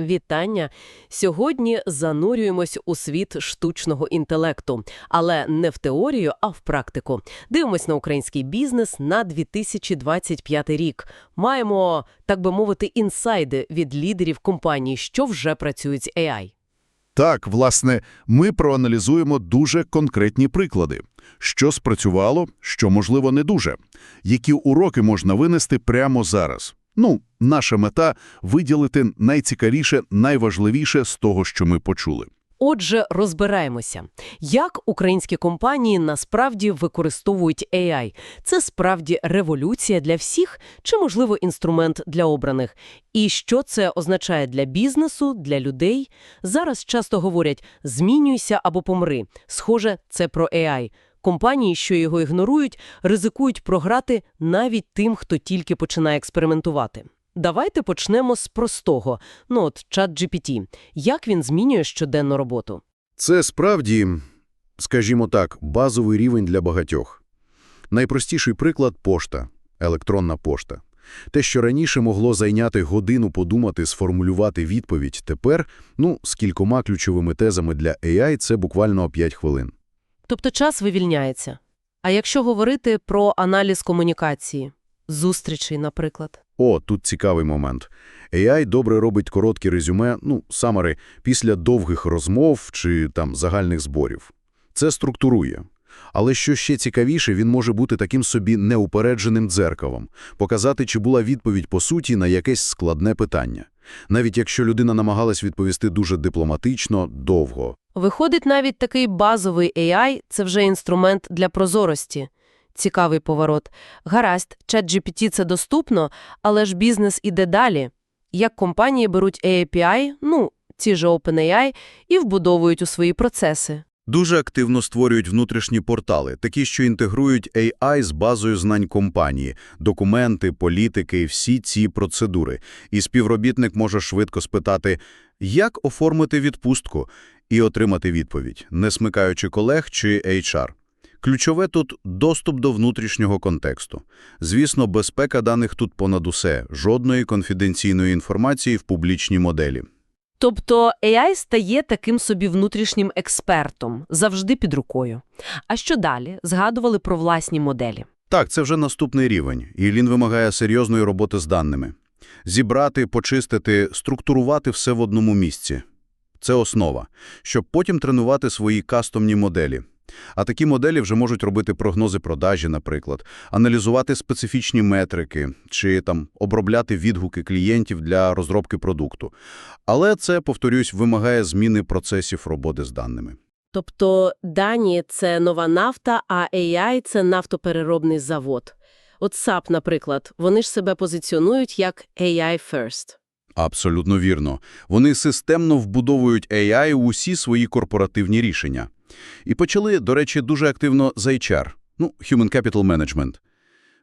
Вітання! Сьогодні занурюємось у світ штучного інтелекту, але не в теорію, а в практику. Дивимось на український бізнес на 2025 рік. Маємо, так би мовити, інсайди від лідерів компаній, що вже працюють з AI. Так, власне, ми проаналізуємо дуже конкретні приклади. Що спрацювало, що, можливо, не дуже. Які уроки можна винести прямо зараз. Ну, наша мета – виділити найцікавіше, найважливіше з того, що ми почули. Отже, розбираємося, як українські компанії насправді використовують AI. Це справді революція для всіх чи, можливо, інструмент для обраних? І що це означає для бізнесу, для людей? Зараз часто говорять «змінюйся або помри». Схоже, це про AI. Компанії, що його ігнорують, ризикують програти навіть тим, хто тільки починає експериментувати. Давайте почнемо з простого. Ну от, ChatGPT. Як він змінює щоденну роботу? Це справді, скажімо так, базовий рівень для багатьох. Найпростіший приклад – пошта, електронна пошта. Те, що раніше могло зайняти годину подумати, сформулювати відповідь, тепер, ну, з кількома ключовими тезами для AI – це буквально 5 хвилин. Тобто час вивільняється. А якщо говорити про аналіз комунікації, зустрічей, наприклад? О, тут цікавий момент. AI добре робить короткі резюме, ну, самари, після довгих розмов чи там загальних зборів. Це структурує. Але що ще цікавіше, він може бути таким собі неупередженим дзеркалом, показати, чи була відповідь по суті на якесь складне питання. Навіть якщо людина намагалась відповісти дуже дипломатично, довго. Виходить, навіть такий базовий AI – це вже інструмент для прозорості. Цікавий поворот. Гаразд, ChatGPT – це доступно, але ж бізнес іде далі. Як компанії беруть API, ну, ці ж OpenAI, і вбудовують у свої процеси. Дуже активно створюють внутрішні портали, такі, що інтегрують AI з базою знань компанії, документи, політики, всі ці процедури. І співробітник може швидко спитати, як оформити відпустку, і отримати відповідь, не смикаючи колег чи HR. Ключове тут – доступ до внутрішнього контексту. Звісно, безпека даних тут понад усе, жодної конфіденційної інформації в публічній моделі. Тобто AI стає таким собі внутрішнім експертом, завжди під рукою. А що далі? Згадували про власні моделі. Так, це вже наступний рівень, і він вимагає серйозної роботи з даними. Зібрати, почистити, структурувати все в одному місці. Це основа, щоб потім тренувати свої кастомні моделі. А такі моделі вже можуть робити прогнози продажі, наприклад, аналізувати специфічні метрики чи там обробляти відгуки клієнтів для розробки продукту. Але це, повторюсь, вимагає зміни процесів роботи з даними. Тобто дані – це нова нафта, а AI – це нафтопереробний завод. От SAP, наприклад, вони ж себе позиціонують як AI first. Абсолютно вірно. Вони системно вбудовують AI у усі свої корпоративні рішення. І почали, до речі, дуже активно з HR, ну, Human Capital Management.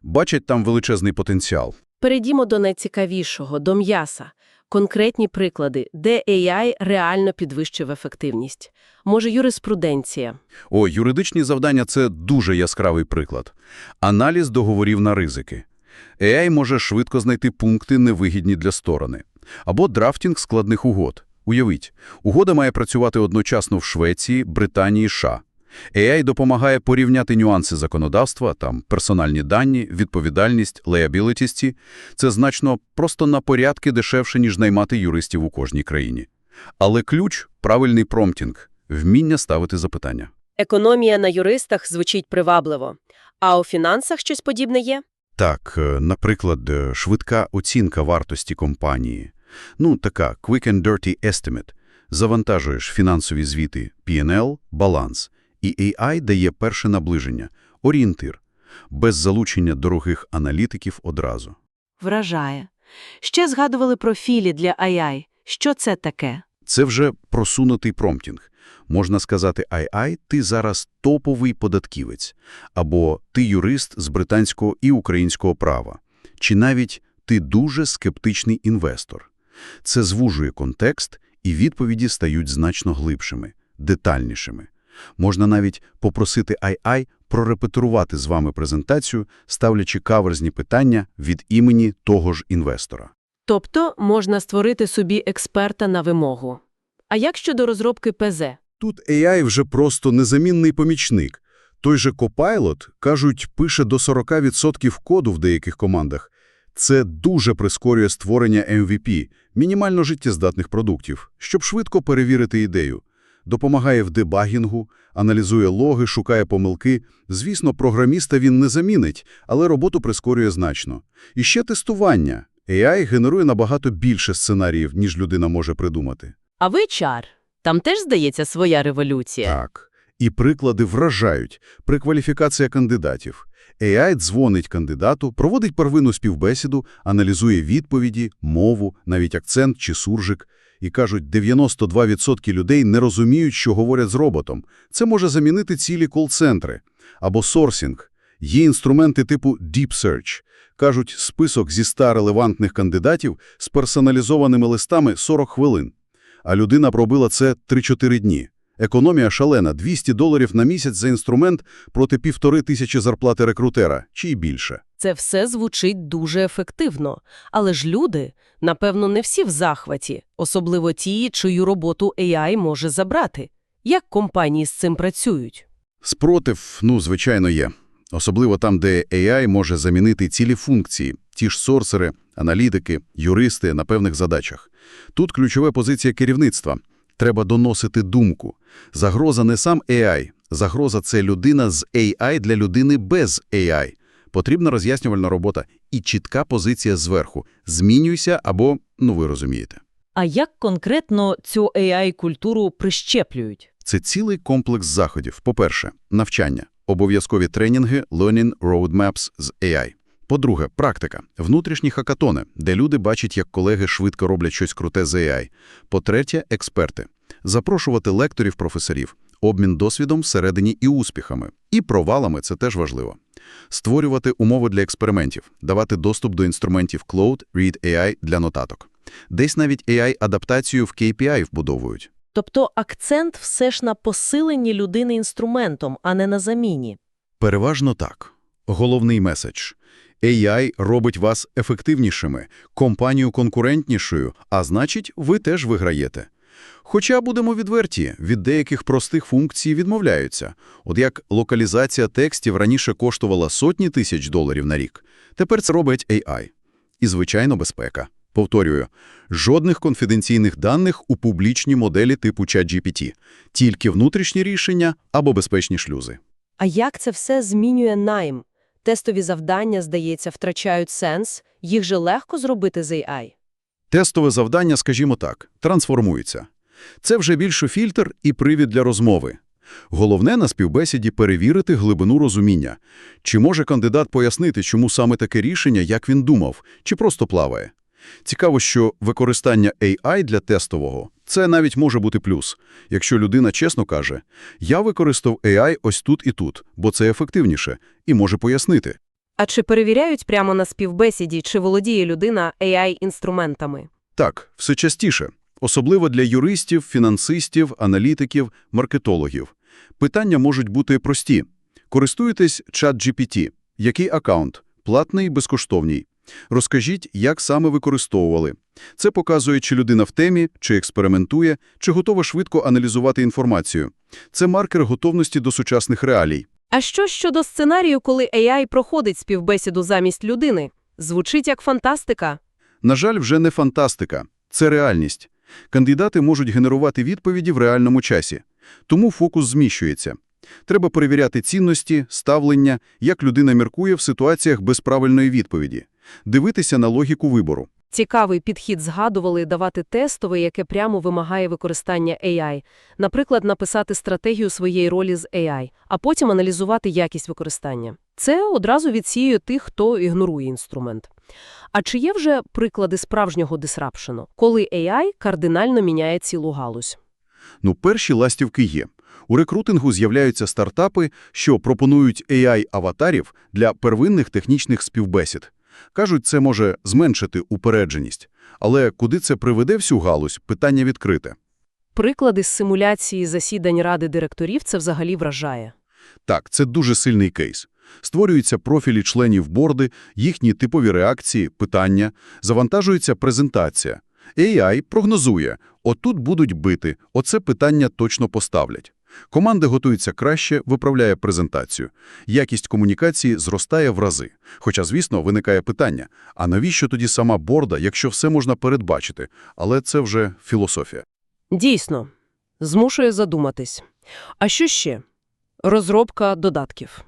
Бачать там величезний потенціал. Перейдімо до найцікавішого, до м'яса. Конкретні приклади, де AI реально підвищив ефективність. Може, юриспруденція. О, юридичні завдання – це дуже яскравий приклад. Аналіз договорів на ризики. AI може швидко знайти пункти, невигідні для сторони. Або драфтінг складних угод. Уявіть, угода має працювати одночасно в Швеції, Британії, США. AI допомагає порівняти нюанси законодавства, там персональні дані, відповідальність, леябілітісті. Це значно просто на порядки дешевше, ніж наймати юристів у кожній країні. Але ключ – правильний промптінг, вміння ставити запитання. Економія на юристах звучить привабливо. А у фінансах щось подібне є? Так, е, наприклад, е, швидка оцінка вартості компанії. Ну, така quick and dirty estimate. Завантажуєш фінансові звіти, P&L, баланс. І AI дає перше наближення, орієнтир, без залучення дорогих аналітиків одразу. Вражає. Ще згадували про філі для AI. Що це таке? Це вже просунутий промптінг. Можна сказати, «Ай-ай, ти зараз топовий податківець», або «ти юрист з британського і українського права», чи навіть «ти дуже скептичний інвестор». Це звужує контекст, і відповіді стають значно глибшими, детальнішими. Можна навіть попросити «Ай-ай» прорепетирувати з вами презентацію, ставлячи каверзні питання від імені того ж інвестора. Тобто можна створити собі експерта на вимогу. А як щодо розробки ПЗ? Тут AI вже просто незамінний помічник. Той же Copilot, кажуть, пише до 40% коду в деяких командах. Це дуже прискорює створення MVP, мінімально життєздатних продуктів, щоб швидко перевірити ідею. Допомагає в дебагінгу, аналізує логи, шукає помилки. Звісно, програміста він не замінить, але роботу прискорює значно. І ще тестування. AI генерує набагато більше сценаріїв, ніж людина може придумати. А ви чар. Там теж, здається, своя революція. Так. І приклади вражають. Прекваліфікація кандидатів. AI дзвонить кандидату, проводить первинну співбесіду, аналізує відповіді, мову, навіть акцент чи суржик. І кажуть, 92% людей не розуміють, що говорять з роботом. Це може замінити цілі кол-центри. Або сорсінг. Є інструменти типу Deep Search. Кажуть, список зі 100 релевантних кандидатів з персоналізованими листами 40 хвилин. А людина пробила це 3-4 дні. Економія шалена – 200 доларів на місяць за інструмент проти півтори тисячі зарплати рекрутера, чи й більше. Це все звучить дуже ефективно. Але ж люди, напевно, не всі в захваті, особливо ті, чию роботу AI може забрати. Як компанії з цим працюють? Спротив, ну, звичайно, є. Особливо там, де AI може замінити цілі функції, ті ж сорсери, аналітики, юристи на певних задачах. Тут ключова позиція керівництва. Треба доносити думку. Загроза не сам AI. Загроза – це людина з AI для людини без AI. Потрібна роз'яснювальна робота і чітка позиція зверху. Змінюйся або, ну ви розумієте. А як конкретно цю AI-культуру прищеплюють? Це цілий комплекс заходів. По-перше, навчання, обов'язкові тренінги, learning roadmaps з AI. По-друге, практика, внутрішні хакатони, де люди бачать, як колеги швидко роблять щось круте з AI. По-третє, експерти. Запрошувати лекторів-професорів, обмін досвідом всередині і успіхами. І провалами – це теж важливо. Створювати умови для експериментів, давати доступ до інструментів Cloud, Read AI для нотаток. Десь навіть AI-адаптацію в KPI вбудовують. Тобто акцент все ж на посиленні людини інструментом, а не на заміні. Переважно так. Головний меседж. AI робить вас ефективнішими, компанію конкурентнішою, а значить, ви теж виграєте. Хоча, будемо відверті, від деяких простих функцій відмовляються. От як локалізація текстів раніше коштувала сотні тисяч доларів на рік, тепер це робить AI. І, звичайно, безпека. Повторюю, жодних конфіденційних даних у публічній моделі типу ChatGPT, тільки внутрішні рішення або безпечні шлюзи. А як це все змінює найм? Тестові завдання, здається, втрачають сенс, їх же легко зробити з AI. Тестове завдання, скажімо так, трансформується. Це вже більше фільтр і привід для розмови. Головне на співбесіді перевірити глибину розуміння. Чи може кандидат пояснити, чому саме таке рішення, як він думав, чи просто плаває. Цікаво, що використання AI для тестового – це навіть може бути плюс. Якщо людина чесно каже, я використав AI ось тут і тут, бо це ефективніше, і може пояснити. А чи перевіряють прямо на співбесіді, чи володіє людина AI-інструментами? Так, все частіше. Особливо для юристів, фінансистів, аналітиків, маркетологів. Питання можуть бути прості. Користуєтесь ChatGPT? Який аккаунт? Платний, безкоштовний? Розкажіть, як саме використовували. Це показує, чи людина в темі, чи експериментує, чи готова швидко аналізувати інформацію. Це маркер готовності до сучасних реалій. А що щодо сценарію, коли AI проходить співбесіду замість людини? Звучить як фантастика. На жаль, вже не фантастика. Це реальність. Кандидати можуть генерувати відповіді в реальному часі. Тому фокус зміщується. Треба перевіряти цінності, ставлення, як людина міркує в ситуаціях без правильної відповіді. Дивитися на логіку вибору. Цікавий підхід згадували давати тестове, яке прямо вимагає використання AI. Наприклад, написати стратегію своєї ролі з AI, а потім аналізувати якість використання. Це одразу відсіює тих, хто ігнорує інструмент. А чи є вже приклади справжнього дисрапшену, коли AI кардинально міняє цілу галузь? Ну, перші ластівки є. У рекрутингу з'являються стартапи, що пропонують AI-аватарів для первинних технічних співбесід. Кажуть, це може зменшити упередженість. Але куди це приведе всю галузь – питання відкрите. Приклади з симуляції засідань ради директорів це взагалі вражає. Так, це дуже сильний кейс. Створюються профілі членів борди, їхні типові реакції, питання, завантажується презентація. AI прогнозує, отут будуть бити, оце питання точно поставлять. Команди готуються краще, виправляє презентацію. Якість комунікації зростає в рази. Хоча, звісно, виникає питання, а навіщо тоді сама борда, якщо все можна передбачити? Але це вже філософія. Дійсно, змушує задуматись. А що ще? Розробка додатків.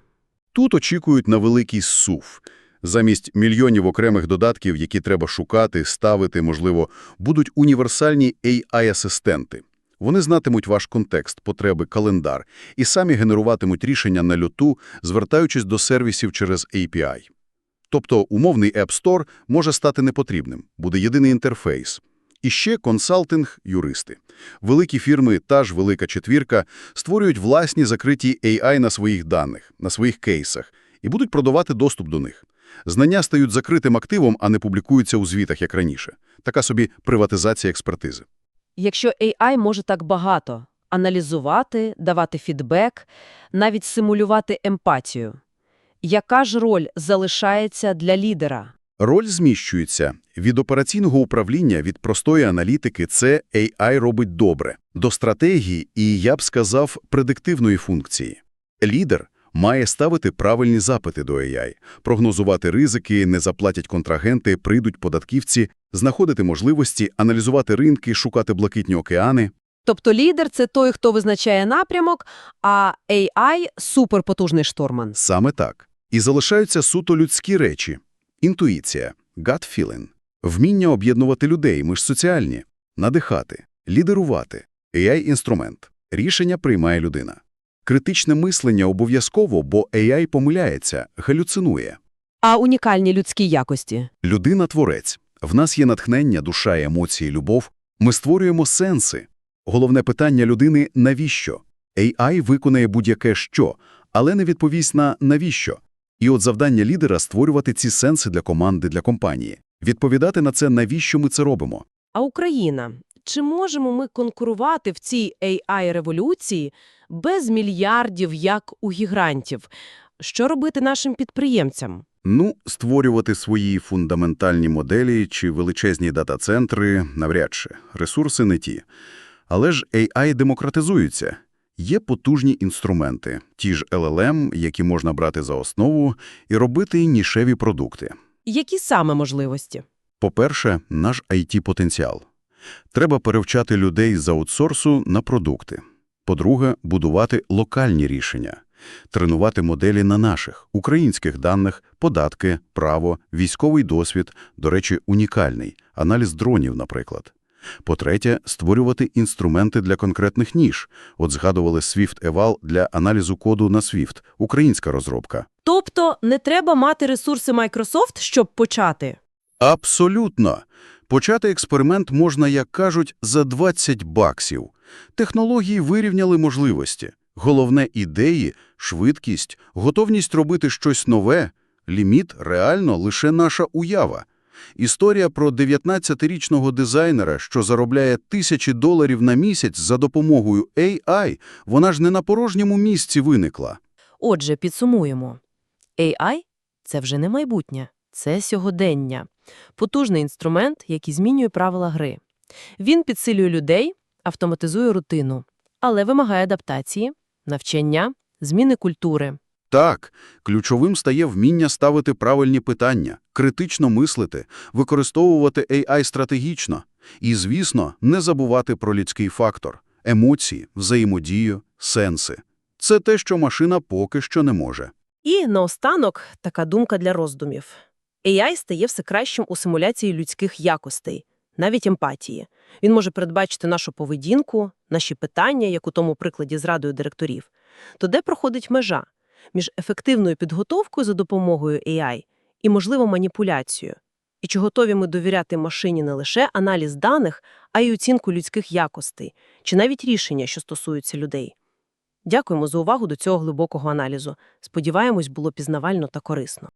Тут очікують на великий сув. Замість мільйонів окремих додатків, які треба шукати, ставити, можливо, будуть універсальні AI-асистенти. Вони знатимуть ваш контекст, потреби, календар і самі генеруватимуть рішення на люту, звертаючись до сервісів через API. Тобто умовний App Store може стати непотрібним, буде єдиний інтерфейс. І ще консалтинг – юристи. Великі фірми, та ж велика четвірка, створюють власні закриті AI на своїх даних, на своїх кейсах, і будуть продавати доступ до них. Знання стають закритим активом, а не публікуються у звітах, як раніше. Така собі приватизація експертизи. Якщо AI може так багато – аналізувати, давати фідбек, навіть симулювати емпатію, яка ж роль залишається для лідера? Роль зміщується. Від операційного управління, від простої аналітики це AI робить добре. До стратегії і, я б сказав, предиктивної функції. Лідер має ставити правильні запити до AI, прогнозувати ризики, не заплатять контрагенти, прийдуть податківці, знаходити можливості, аналізувати ринки, шукати блакитні океани. Тобто лідер – це той, хто визначає напрямок, а AI – суперпотужний штурман. Саме так. І залишаються суто людські речі. Інтуїція, gut feeling, вміння об'єднувати людей, ми ж соціальні, надихати, лідерувати, AI-інструмент. Рішення приймає людина. Критичне мислення обов'язково, бо AI помиляється, галюцинує. А унікальні людські якості? Людина-творець. В нас є натхнення, душа, емоції, любов. Ми створюємо сенси. Головне питання людини – навіщо? AI виконає будь-яке «що», але не відповість на «навіщо?». І от завдання лідера – створювати ці сенси для команди, для компанії. Відповідати на це, навіщо ми це робимо. А Україна? Чи можемо ми конкурувати в цій AI-революції без мільярдів, як у гігантів? Що робити нашим підприємцям? Ну, створювати свої фундаментальні моделі чи величезні дата-центри – навряд чи. Ресурси не ті. Але ж AI демократизуються. Є потужні інструменти, ті ж LLM, які можна брати за основу, і робити нішеві продукти. Які саме можливості? По-перше, наш IT-потенціал. Треба перевчати людей з аутсорсу на продукти. По-друге, будувати локальні рішення. Тренувати моделі на наших, українських даних, податки, право, військовий досвід, до речі, унікальний, аналіз дронів, наприклад. По-третє, створювати інструменти для конкретних ніж. От згадували Swift Eval для аналізу коду на Swift, українська розробка. Тобто не треба мати ресурси Microsoft, щоб почати? Абсолютно. Почати експеримент можна, як кажуть, за 20 баксів. Технології вирівняли можливості. Головне – ідеї, швидкість, готовність робити щось нове. Ліміт – реально лише наша уява. Історія про 19-річного дизайнера, що заробляє тисячі доларів на місяць за допомогою AI, вона ж не на порожньому місці виникла. Отже, підсумуємо. AI – це вже не майбутнє, це сьогодення. Потужний інструмент, який змінює правила гри. Він підсилює людей, автоматизує рутину, але вимагає адаптації, навчання, зміни культури. Так, ключовим стає вміння ставити правильні питання, критично мислити, використовувати AI стратегічно. І, звісно, не забувати про людський фактор – емоції, взаємодію, сенси. Це те, що машина поки що не може. І наостанок така думка для роздумів. AI стає все кращим у симуляції людських якостей, навіть емпатії. Він може передбачити нашу поведінку, наші питання, як у тому прикладі з радою директорів. То де проходить межа між ефективною підготовкою за допомогою AI і, можливо, маніпуляцією? І чи готові ми довіряти машині не лише аналіз даних, а й оцінку людських якостей, чи навіть рішення, що стосуються людей? Дякуємо за увагу до цього глибокого аналізу. Сподіваємось, було пізнавально та корисно.